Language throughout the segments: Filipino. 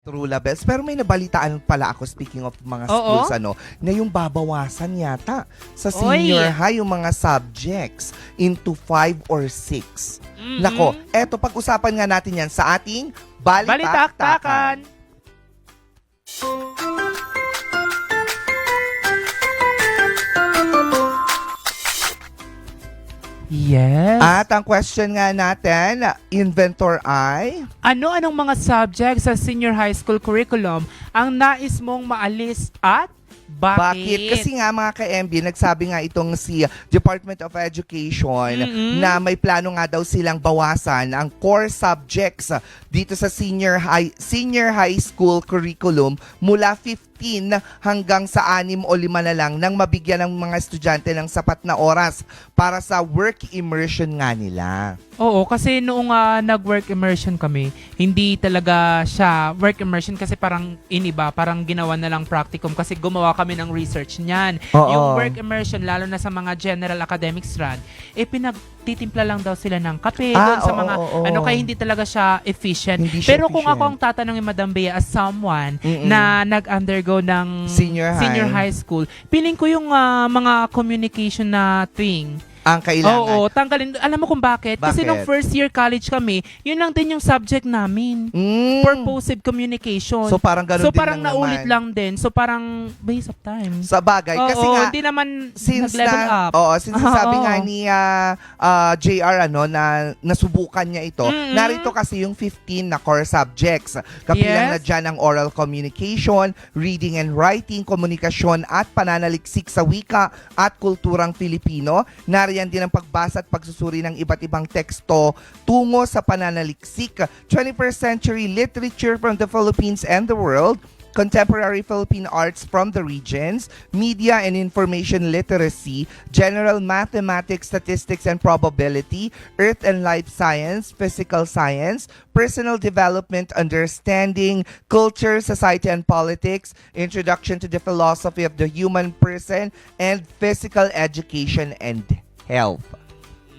True Labels. Pero may nabalitaan pala ako, speaking of mga Oo. schools, ano, na yung babawasan yata sa Oy. senior high yung mga subjects into 5 or 6. Mm-mm. Nako, eto, pag-usapan nga natin yan sa ating Balitaktakan. Balitaktakan. Yes. At ang question nga natin, inventor ay... Ano-anong mga subjects sa senior high school curriculum ang nais mong maalis at bakit? Bakit? Kasi nga mga ka-MB, nagsabi nga itong si Department of Education Mm-mm. na may plano nga daw silang bawasan ang core subjects dito sa senior high senior high school curriculum mula 15 hanggang sa 6 o 5 na lang nang mabigyan ng mga estudyante ng sapat na oras para sa work immersion nga nila. Oo, kasi noong ah, nag-work immersion kami, hindi talaga siya work immersion kasi parang iniba, parang ginawa na lang practicum kasi gumawa kami ng research niyan. Oo. Yung work immersion, lalo na sa mga general academic strand, eh pinagtitimpla lang daw sila ng kape Ah, doon sa oo, mga, oo, oo. ano kaya hindi talaga siya efficient. Hindi siya Pero kung efficient. ako ang tatanungin Madam Bea as someone Mm-mm. na nag-undergo ng Senior high. senior high school, piling ko yung ah, mga communication na thing. Ang kailangan. Oo, tanggalin. Alam mo kung bakit? Kasi Bakit? nung first year college kami, yun lang din yung subject namin. Mm. Purposive communication. So parang ganun So din parang lang naulit naman. lang din. So parang waste of time. Sa bagay. Oo, kasi nga, hindi naman since nag-level na, up. Oo, since Oo. sabi nga ni ah, ah, JR ano na nasubukan niya ito, Mm-mm. narito kasi yung 15 na core subjects. Kapilang Yes. na dyan ang oral communication, reading and writing, komunikasyon at pananaliksik sa wika at kulturang Filipino. Nariyan din ang pagbasa at pagsusuri ng iba't ibang teksto tungo sa pananaliksik, 21st century literature from the Philippines and the world, contemporary Philippine arts from the regions, media and information literacy, general mathematics, statistics and probability, earth and life science, physical science, personal development, understanding, culture, society and politics, introduction to the philosophy of the human person, and physical education and health.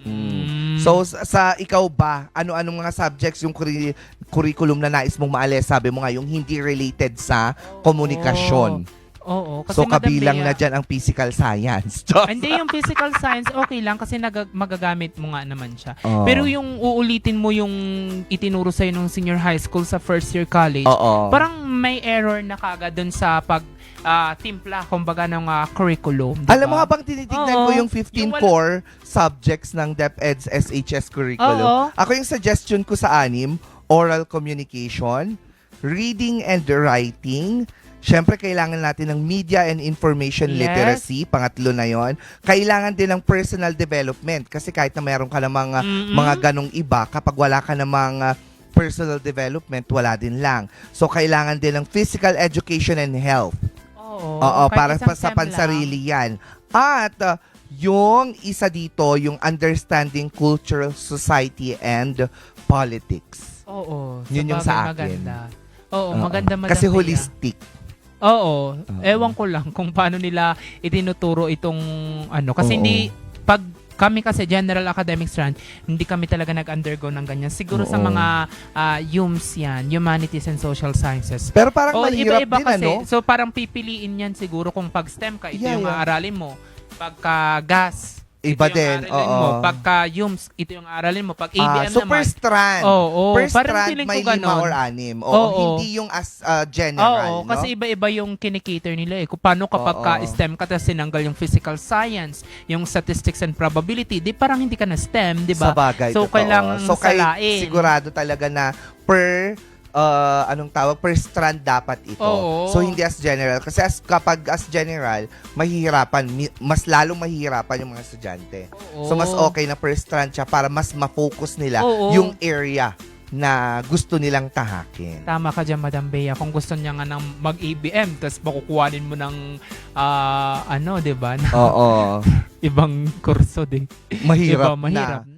Mm. So sa, sa ikaw ba, ano-anong mga subjects yung curri- curriculum na nais mong maalis? Sabi mo nga yung hindi related sa komunikasyon. Oo. Kasi So Madam kabilang Bea- na dyan ang physical science. Hindi yung physical science, okay lang kasi nag- magagamit mo nga naman siya. Oo. Pero yung uulitin mo yung itinuro sa'yo nung senior high school sa first year college, Oo. parang may error na kagad dun sa pag ah, timpla kumbaga ng ah, curriculum. di Alam mo ba? habang tinitignan Oo. ko yung 15 Yung wala- core subjects ng DepEd's SHS curriculum. Oo. Ako yung suggestion ko sa anim, oral communication, reading and writing, Siyempre, kailangan natin ng media and information Yes. literacy. Pangatlo na yon. Kailangan din ng personal development. Kasi kahit na meron ka ng mga, Mm-mm. mga ganong iba, kapag wala ka ng mga personal development, wala din lang. So, kailangan din ng physical education and health. Oo, Oo, para pa sa lang. pansarili yan. At uh, yung isa dito, yung understanding cultural society and politics. Oo. Yun yung sa akin. Maganda. Oo, Oo. maganda Madam Kasi holistic. Oo. Oo. Ewan ko lang kung paano nila itinuturo itong ano. Oo. Kasi hindi, pag kami kasi general academic strand, hindi kami talaga nag-undergo ng ganyan. Siguro sa Oo. mga ah, UMS yan, Humanities and Social Sciences. Pero parang O, mahirap iba-iba din, kasi. ano? So parang pipiliin yan siguro kung pag STEM ka, ito Yeah, yung yeah. aaralin mo. Pagka gas, Iba ito yung din, oo. mo. Pagka UMS, ito yung aaralin mo. Pag Ah, ABM so naman, per strand. Oo, per parang strand may lima or anim. Oo, Oo. hindi yung as uh, general, Oo, no? kasi iba-iba yung kinikater nila eh. Kung paano kapag Oo. ka STEM ka tapos sinanggal yung physical science, yung statistics and probability, di parang hindi ka na STEM, di Sa ba? bagay, So, totoo. kailangang so, salain. sigurado talaga na per uh, anong tawag per strand dapat ito. Oo. So hindi as general kasi as kapag as general mahihirapan mi- mas lalong mahihirapan yung mga estudyante. Oo. So mas okay na per strand siya para mas ma-focus nila Oo. yung area na gusto nilang tahakin. Tama ka dyan, Madam Bea. Kung gusto niya nga ng mag-ABM, tapos makukuhanin mo ng, ah, ano, di ba? Oo. Ibang kurso, di. Mahirap Diba? Mahirap. na.